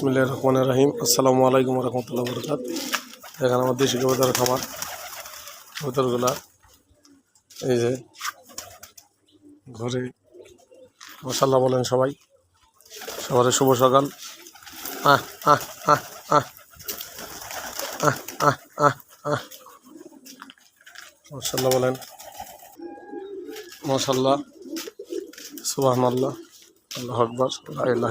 বিসমিল্লাহ রহমান রাহিম। আসসালামু আলাইকুম রহমতুল্লাহ বরকাত এখানে আমার দেশি কবুতর খামার। কবুতরগুলা এই যে ঘরে মশাল্লাহ বলেন সবাই। সবার শুভ সকাল। আহ আহ আহ আহ। আহ আহ আহ আহ। বলেন। মশাল্লাহ সুবাহ আল্লাহ আল্লাহ আকবর আল্লাহ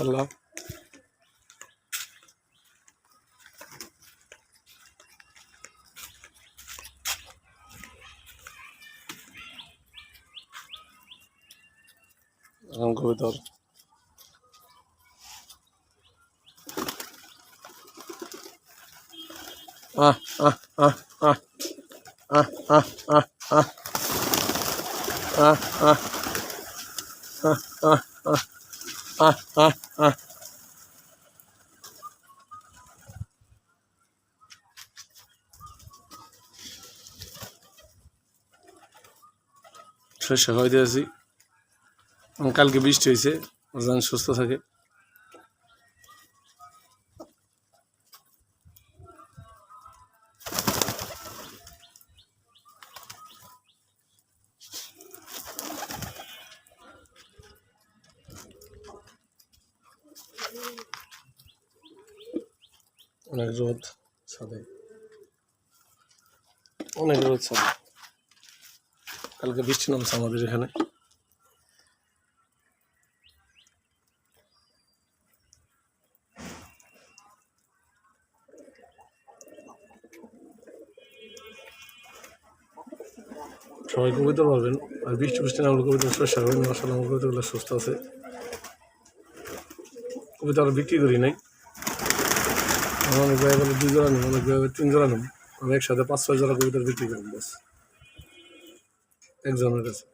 মাশাল্লাহ এখন কবিতর আহ আহ আহ আহ আহ আহ আহ আহ আহ আহ আহ আহ আহ আহ আহ শস্য খাওয়াই দিয়েছি কালকে বৃষ্টি হয়েছে যেন সুস্থ থাকে। অনেক রোদ ছাদে। অনেক রোদ ছাদে। কালকে বৃষ্টি নামছে আমাদের এখানে। সবাই কবিতা পারবেন। আর বৃষ্টি বৃষ্টি নামলে কবিতা শস্য হবেন মশলা আমার কবিতাগুলো সুস্থ আছে। কবিতা আমরা বিক্রি করি নাই। অনেক ভাই বলে দুই জোড়া নেব অনেক ভাই তিন জোড়া নেব আমি একসাথে পাঁচ, ছয় জোড়া কবিতা বিক্রি করব বাস। একজনের কাছে।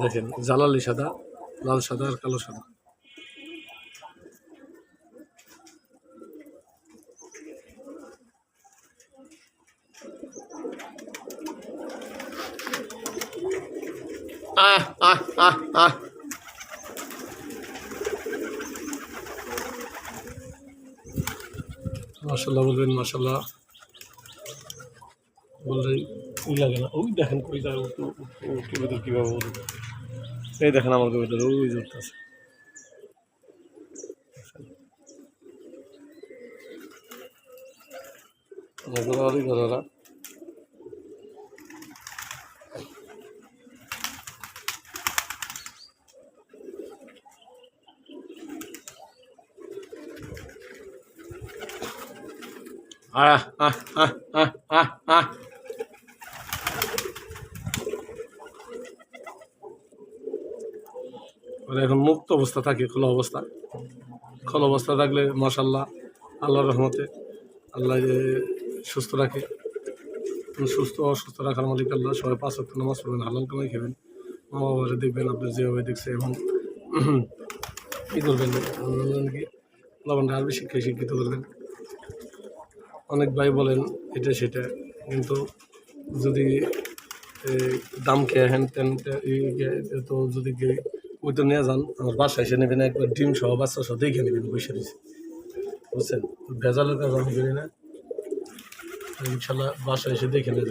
দেখেন, জালালি সাদা, লাল সাদা আর কালো সাদা। আহ আহ আহ আহ। মাসাল্লাহ বলবেন মাসাল্লাহ বললেই ওই লাগে না। ওই দেখেন কই যায় কবিতা কীভাবে বলবে? এই দেখেন আমার কবিতা ওই জোরটা আছে আহ আহ আহ আহ আহ এখন মুক্ত অবস্থা থাকে, খোলা অবস্থা। খোলা অবস্থা থাকলে মাশাল্লাহ আল্লাহর রহমতে আল্লাহ সুস্থ রাখে। সুস্থ, অসুস্থ রাখার মালিক আল্লাহ। সবাই পাঁচ অক্ট নামাজ পড়বেন, হালাল কামাই খাবেন। মা দেখবেন, আপনি যেভাবে দেখছে এবং কী করবেন? কি লবণটা আরবি শিক্ষায় শিক্ষিত করবেন। অনেক ভাই বলেন এটা সেটা। কিন্তু যদি এ, দাম খেয়ে হ্যান ত্যান তে- যদি ওই তো নিয়ে যান আমার বাসায় এসে নেবেন একবার ডিম সহ বাচ্চা সহ দেখে নেবেন বসে রয়েছে। বুঝছেন? ভেজালের কাজ আমি করি না। ইনশাল্লাহ বাসায় এসে দেখে নিয়ে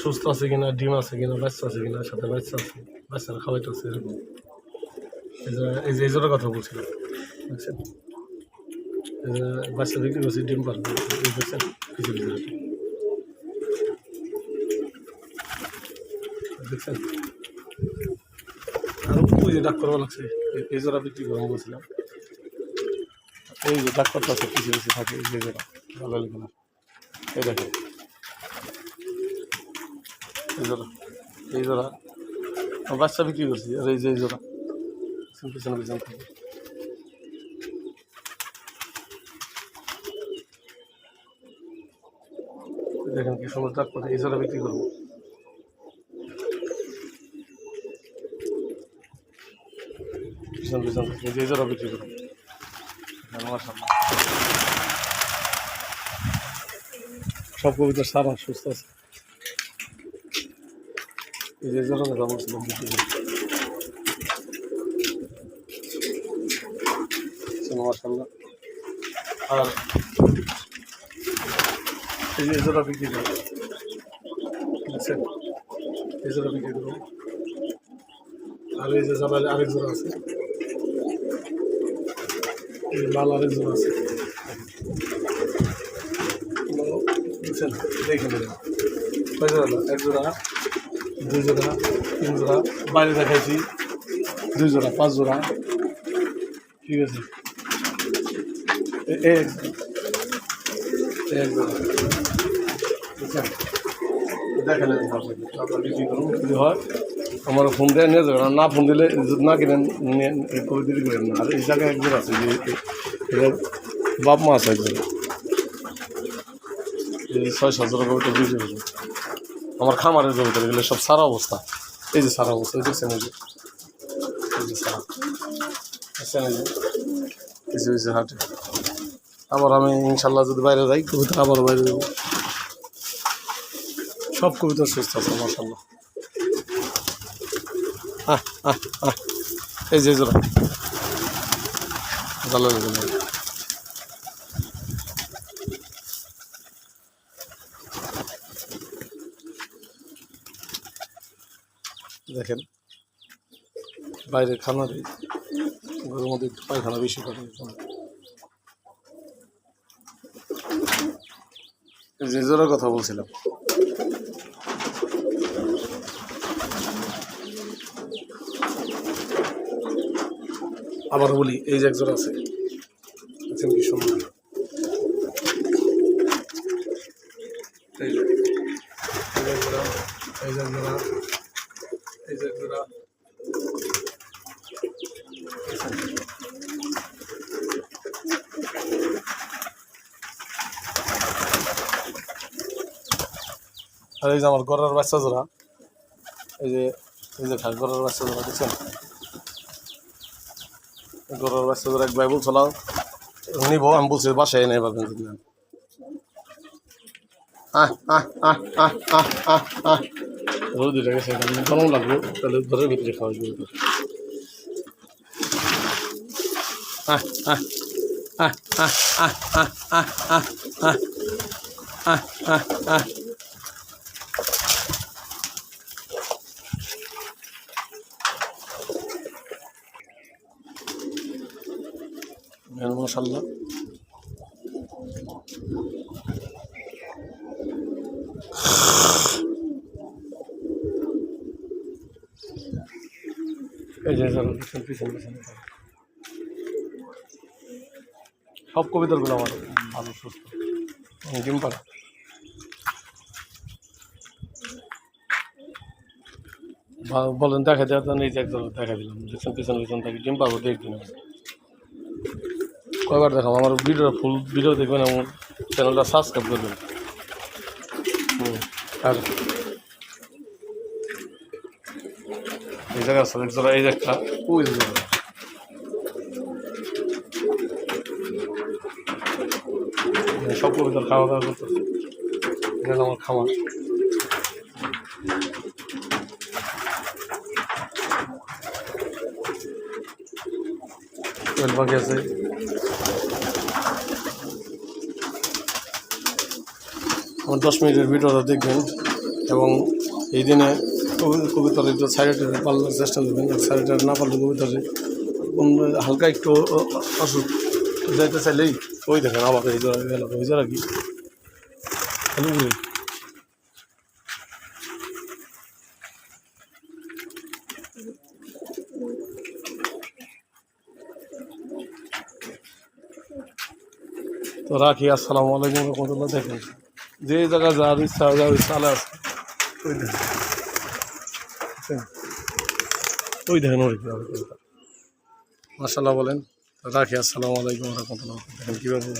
সুস্থ আছে কিনা ডিম আছে কিনা বাচ্চা আছে কিনা সাথে বাচ্চা আছে বাচ্চারা খাওয়াইতে আছে এরকম এই যে এই জন্য কথা বলছিলাম। বুঝছেন? বাচ্চা বিক্রি করছি ডিম পারবে বুঝছেন কিছু দেখছেন আর ওই যে ডাক করা লাগছে এই- জোড়া বিক্রি করা বলছিলাম এই যে ডাক্তারটা আছে কিছু কিছু থাকে এই যেটা ভালো লাগে না এই জোড়া জোড়া বাচ্চা বিক্রি করছি আর এই যে জোড়া পিছনে পিছনে থাকে দেখেন কি সুন্দর ডাক্তার এই জোড়া বিক্রি করব। জোড়া বিক্রি। সব কবিতা সারা সুস্থ আছে। এই আর এই যে জোড়া বিক্রি করব। বুঝছেন এই জোড়া বিক্রি করব। আর এই যে জোড়া আরেক জোড়া আছে। এই লাল আরেক জোড়া আছে। বুঝছেন দেখে নেবেন কয় জোড়া? এক জোড়া, দুই জোড়া, তিন জোড়া, বাইরে দেখাইছি। দুই জোড়া, পাঁচ জোড়া। ঠিক আছে। আমার ফোন দিয়ে নিয়ে যাবেন না ফোন দিলে না কিনেন নিয়ে না আর এই জায়গায় একজন আছে যে বাপ মা আছে একজন। ছয় সাত কবিতা বিক্রি করুন আমার খামারের জমিতে গেলে সব সারা অবস্থা। এই যে সারা অবস্থা, এই যে এই যে সারা। এই যে কিছু কিছু হাটে। আবার আমি ইনশাল্লাহ যদি বাইরে যাই কবিতা আবার বাইরে যাব। সব কবিতা সুস্থ আছে মাসাল্লাহ এই যে জোড়া দেখেন বাইরে খানা দিই ঘরের মধ্যে পায়খানা বেশি করে। এই কথা বলছিলাম। আবার বলি, এই যে একজন আছে কি সুন্দর এই যে এই যে আর এই যে আমার গড়ের বাচ্চা জোড়া এই যে এই যে গড়ের বাচ্চা জোড়া দেখছেন গরুর বাচ্চা ধরে এক ভাই বলছিল নিব আমি বলছি বাসায় আহ আহ রোদিটা গেছে গরম লাগবে তাহলে ঘরের ভিতরে খাওয়া যাবে আহ আহ আহ আহ আহ আহ আহ আহ আহ আহ হ্যাঁ, মশাল্লা সব কবিতাগুলো আমার ভালো, সুস্থ। ডিম পাড়া। বলেন, দেখা দেওয়া তো নিজে একদম দেখা দিলাম। পিছন পিছন থাকি ডিম পাবো দেড় দিন কয়বার দেখাম আমার ভিডিও ফুল ভিডিও দেখবেন এবং চ্যানেলটা সাবস্ক্রাইব করবেন। হুম আর এই জায়গা আছে এক জোড়া এই একটা। ওই জোড়া। সব কবিতার খাওয়া দাওয়া এখানে আমার তেল আছে। আমার দশ মিনিটের ভিডিওটা দেখবেন এবং এই দিনে কবি- কবিতার একটু সাইডে পারলে চেষ্টা করবেন। আর সাইডে না পারলে কবিতারে হালকা একটু অসুখ যাইতে চাইলেই ওই দেখেন আবার এই জায়গা গেল। ওই জায়গা কি? তো রাখি, আসসালামু আলাইকুম রহমতুল্লাহ, দেখেন। যে জায়গা যার ইচ্ছা যার চালে আছে। ওই দেখেন ওই দেখেন ওই মাসাল্লাহ বলেন। রাখি আসসালামু আলাইকুম রহমতুল্লাহ দেখেন কীভাবে